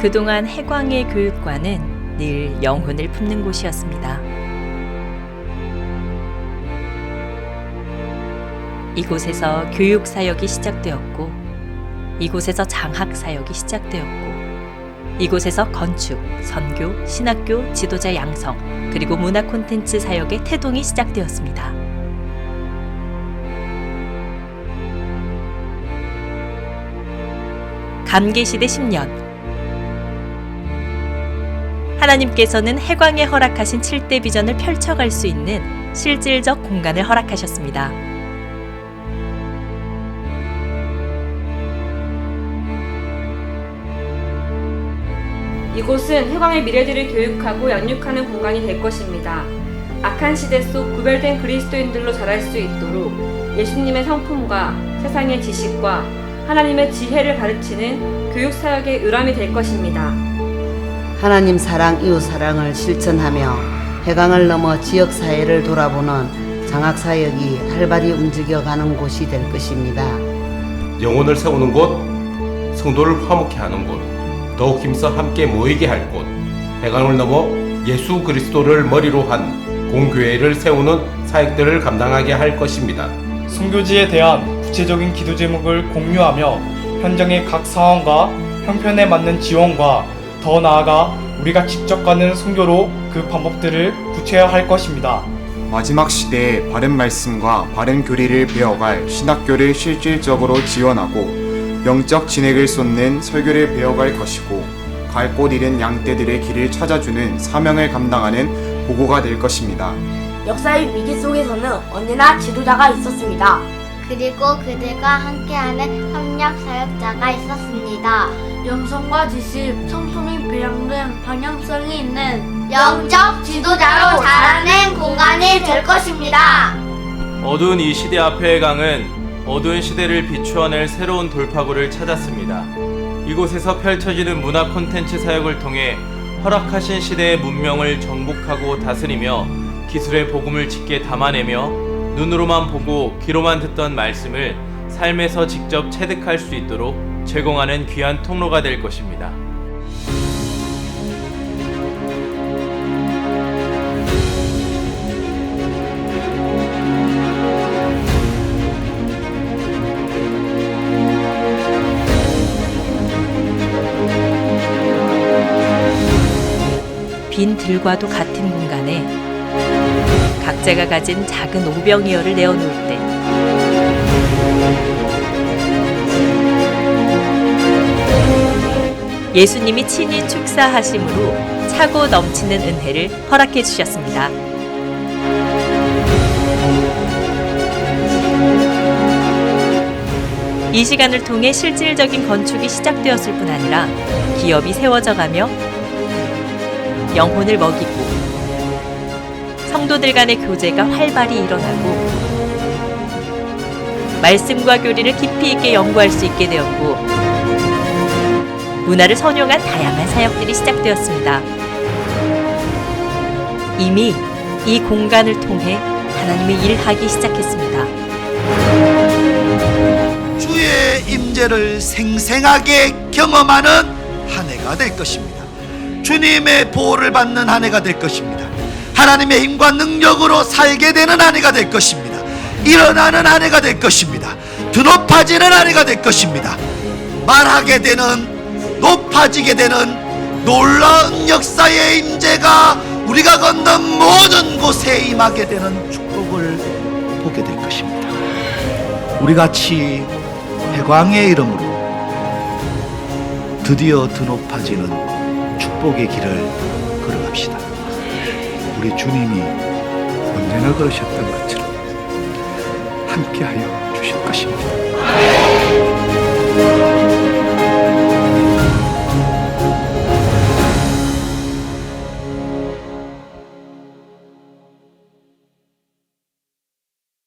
그동안 해광의 교육관은 늘 영혼을 품는 곳이었습니다. 이곳에서 교육 사역이 시작되었고, 이곳에서 장학 사역이 시작되었고, 이곳에서 건축, 선교, 신학교, 지도자 양성, 그리고 문화 콘텐츠 사역의 태동이 시작되었습니다. 감개시대 10년 하나님께서는 해광에 허락하신 7대 비전을 펼쳐갈 수 있는 실질적 공간을 허락하셨습니다. 이곳은 해광의 미래들을 교육하고 양육하는 공간이 될 것입니다. 악한 시대 속 구별된 그리스도인들로 자랄 수 있도록 예수님의 성품과 세상의 지식과 하나님의 지혜를 가르치는 교육 사역의 의람이 될 것입니다. 하나님 사랑, 이웃 사랑을 실천하며 해강을 넘어 지역 사회를 돌아보는 장학 사역이 활발히 움직여가는 곳이 될 것입니다. 영혼을 세우는 곳, 성도를 화목케 하는 곳, 더욱 힘써 함께 모이게 할 곳, 해강을 넘어 예수 그리스도를 머리로 한 공교회를 세우는 사역들을 감당하게 할 것입니다. 순교지에 대한 구체적인 기도 제목을 공유하며 현장의 각 상황과 형편에 맞는 지원과 더 나아가 우리가 직접 가는 순교로 그 방법들을 구체화할 것입니다. 마지막 시대에 바른 말씀과 바른 교리를 배워갈 신학교를 실질적으로 지원하고 영적 진액을 쏟는 설교를 배워갈 것이고 갈 곳 잃은 양떼들의 길을 찾아주는 사명을 감당하는 보고가 될 것입니다. 역사의 위기 속에서는 언제나 지도자가 있었습니다. 그리고 그들과 함께하는 협력 사역자가 있었습니다. 영성과 지식, 성품이 배양된 방향성이 있는 영적 지도자로 자라는 공간이 될 것입니다. 어두운 이 시대 앞의 강은 어두운 시대를 비추어낼 새로운 돌파구를 찾았습니다. 이곳에서 펼쳐지는 문화 콘텐츠 사역을 통해 허락하신 시대의 문명을 정복하고 다스리며 기술의 복음을 짙게 담아내며 눈으로만 보고 귀로만 듣던 말씀을 삶에서 직접 체득할 수 있도록 제공하는 귀한 통로가 될 것입니다. 빈 들과도 같은 공간에 각자가 가진 작은 오병이어를 내어놓을 때 예수님이 친히 축사하심으로 차고 넘치는 은혜를 허락해 주셨습니다. 이 시간을 통해 실질적인 건축이 시작되었을 뿐 아니라 기업이 세워져 가며 영혼을 먹이고 성도들 간의 교제가 활발히 일어나고 말씀과 교리를 깊이 있게 연구할 수 있게 되었고 문화를 선용한 다양한 사역들이 시작되었습니다. 이미 이 공간을 통해 하나님의 일하기 시작했습니다. 주의 임재를 생생하게 경험하는 한 해가 될 것입니다. 주님의 보호를 받는 한 해가 될 것입니다. 하나님의 힘과 능력으로 살게 되는 한 해가 될 것입니다. 일어나는 한 해가 될 것입니다. 드높아지는 한 해가 될 것입니다. 말하게 되는 높아지게 되는 놀라운 역사의 임재가 우리가 걷는 모든 곳에 임하게 되는 축복을 보게 될 것입니다. 우리 같이 해광의 이름으로 드디어 드높아지는 축복의 길을 걸어갑시다. 우리 주님이 언제나 걸으셨던 것처럼 함께하여 주실 것입니다.